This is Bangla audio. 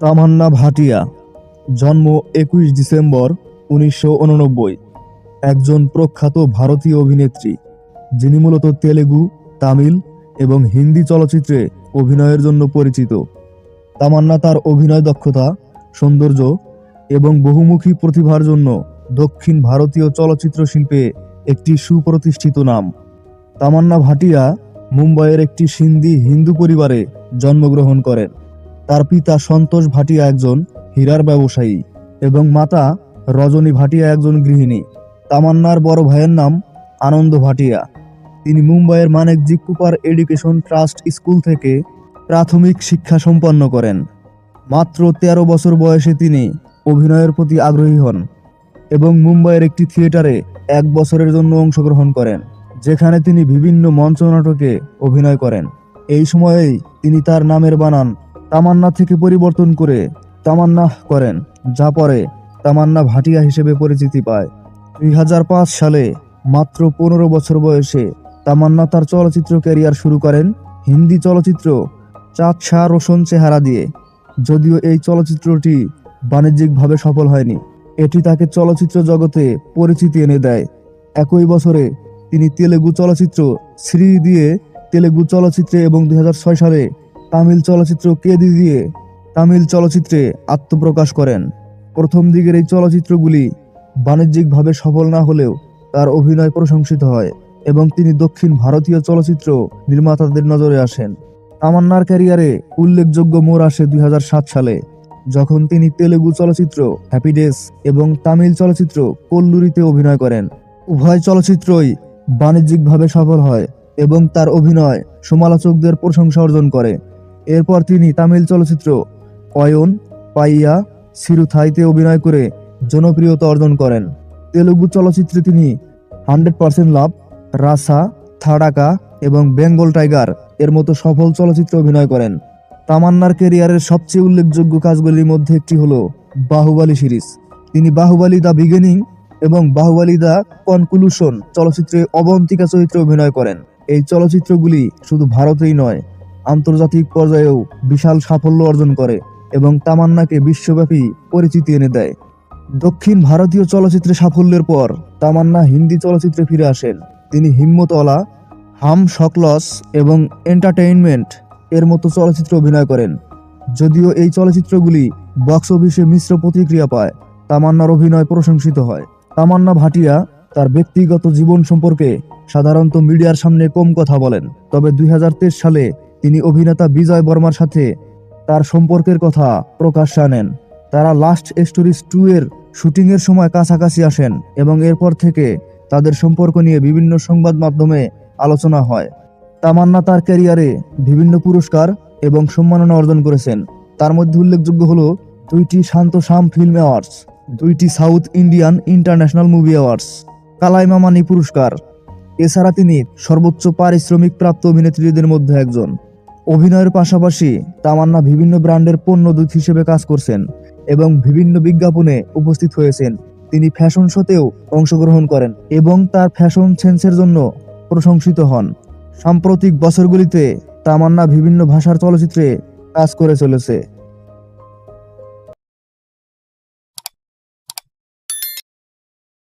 তামান্না ভাটিয়া, জন্ম একুশ ডিসেম্বর উনিশশো উননব্বই। একজন প্রখ্যাত ভারতীয় অভিনেত্রী, যিনি মূলত তেলেগু, তামিল এবং হিন্দি চলচ্চিত্রে অভিনয়ের জন্য পরিচিত। তামান্না তার অভিনয় দক্ষতা, সৌন্দর্য এবং বহুমুখী প্রতিভার জন্য দক্ষিণ ভারতীয় চলচ্চিত্র শিল্পে একটি সুপ্রতিষ্ঠিত নাম। তামান্না ভাটিয়া মুম্বাইয়ের একটি সিন্ধি হিন্দু পরিবারে জন্মগ্রহণ করেন। তার পিতা সন্তোষ ভাটিয়া একজন হীরার ব্যবসায়ী এবং মাতা রজনী ভাটিয়া একজন গৃহিণী। তামান্নার বড় ভাইয়ের নাম আনন্দ ভাটিয়া। তিনি মুম্বাইয়ের Manekji Cooper education trust school থেকে প্রাথমিক শিক্ষা সম্পন্ন করেন। মাত্র তেরো বছর বয়সে তিনি অভিনয়ের প্রতি আগ্রহী হন এবং মুম্বাইয়ের একটি থিয়েটারে এক বছরের জন্য অংশগ্রহণ করেন, যেখানে তিনি বিভিন্ন মঞ্চ নাটকে অভিনয় করেন। এই সময়েই তিনি তার নামের বানান তামান্না থেকে পরিবর্তন করে তামান্না করেন, যা পরে তামান্না ভাটিয়া হিসেবে পরিচিতি পায়। দুই হাজার পাঁচ সালে মাত্র পনেরো বছর বয়সে তামান্না তার চলচ্চিত্র ক্যারিয়ার শুরু করেন। হিন্দি চলচ্চিত্র চাঁদ, শাহ, রোশন চেহারা দিয়ে। যদিও এই চলচ্চিত্রটি বাণিজ্যিকভাবে সফল হয়নি, এটি তাকে চলচ্চিত্র জগতে পরিচিতি এনে দেয়। একই বছরে তিনি তেলেগু চলচ্চিত্র শ্রী দিয়ে তেলেগু চলচ্চিত্রে এবং দুই হাজার ছয় সালে তামিল চলচ্চিত্র কেদি দিয়ে তামিল চলচ্চিত্রে আত্মপ্রকাশ করেন। প্রথম দিকের এই চলচ্চিত্রগুলি বাণিজ্যিকভাবে সফল না হলেও তার অভিনয় প্রশংসিত হয় এবং তিনি দক্ষিণ ভারতীয় চলচ্চিত্র নির্মাতাদের নজরে আসেন। তামান্নার ক্যারিয়ারে উল্লেখযোগ্য মোড় আসে দুই হাজার সাত সালে, যখন তিনি তেলেগু চলচ্চিত্র হ্যাপি ডেস এবং তামিল চলচ্চিত্র কল্লুরিতে অভিনয় করেন। উভয় চলচ্চিত্রই বাণিজ্যিকভাবে সফল হয় এবং তার অভিনয় সমালোচকদের প্রশংসা অর্জন করে। এরপর তিনি তামিল চলচ্চিত্র অয়ন, পাইয়া, সিরুথাইতে অভিনয় করে জনপ্রিয়তা অর্জন করেন। তেলুগু চলচ্চিত্রে তিনি হান্ড্রেড পার্সেন্ট লাভ, রাসা, থাডাকা এবং বেঙ্গল টাইগার এর মতো সফল চলচ্চিত্রে অভিনয় করেন। তামান্নার কেরিয়ারের সবচেয়ে উল্লেখযোগ্য কাজগুলির মধ্যে একটি হল বাহুবালী সিরিজ। তিনি বাহুবালী দ্য বিগিনিং এবং বাহুবালী দ্য কনক্লুশন চলচ্চিত্রে অবন্তিকা চরিত্রে অভিনয় করেন। এই চলচ্চিত্রগুলি শুধু ভারতেই নয় আন্তর্জাতিক পর্যায়েও বিশাল সাফল্য অর্জন করে এবং তামান্নাকে বিশ্বব্যাপী পরিচিতি এনে দেয়। দক্ষিণ ভারতীয় চলচ্চিত্রে সাফল্যের পর তামান্না হিন্দি চলচ্চিত্রে ফিরে আসেন। তিনি হিম্মতওয়ালা, হাম সকলস এবং এন্টারটেইনমেন্ট এর মতো চলচ্চিত্রে অভিনয় করেন। যদিও এই চলচ্চিত্রগুলি বক্স অফিসে মিশ্র প্রতিক্রিয়া পায়, তামান্নার অভিনয় প্রশংসিত হয়। তামান্না ভাটিয়া তার ব্যক্তিগত জীবন সম্পর্কে সাধারণত মিডিয়ার সামনে কম কথা বলেন। তবে দুই হাজার তেইশ সালে তিনি অভিনেতা বিজয় বর্মার সাথে তার সম্পর্কের কথা প্রকাশ্যে আনেন। তারা লাস্ট স্টোরিজ টু এর শুটিং এর সময় কাছাকাছি আসেন এবং এরপর থেকে তাদের সম্পর্ক নিয়ে বিভিন্ন সংবাদ মাধ্যমে আলোচনা হয়। তামান্না তার ক্যারিয়ারে বিভিন্ন পুরস্কার এবং সম্মাননা অর্জন করেছেন। তার মধ্যে উল্লেখযোগ্য হল দুইটি শান্ত শাম ফিল্ম অ্যাওয়ার্ডস, দুইটি South Indian international movie awards Kalaimamani পুরস্কার। এছাড়া তিনি সর্বোচ্চ পারিশ্রমিক প্রাপ্ত অভিনেত্রীদের মধ্যে একজন। অভিনয়ের পাশাপাশি তামান্না বিভিন্ন ব্র্যান্ডের পণ্য দূত হিসেবে কাজ করছেন এবং বিভিন্ন বিজ্ঞাপনে উপস্থিত হয়েছেন। তিনি ফ্যাশন শোতেও অংশগ্রহণ করেন এবং তার ফ্যাশন সেন্সের জন্য প্রশংসিত হন। সাম্প্রতিক বছরগুলিতে তামান্না বিভিন্ন ভাষার চলচ্চিত্রে কাজ করে চলেছে।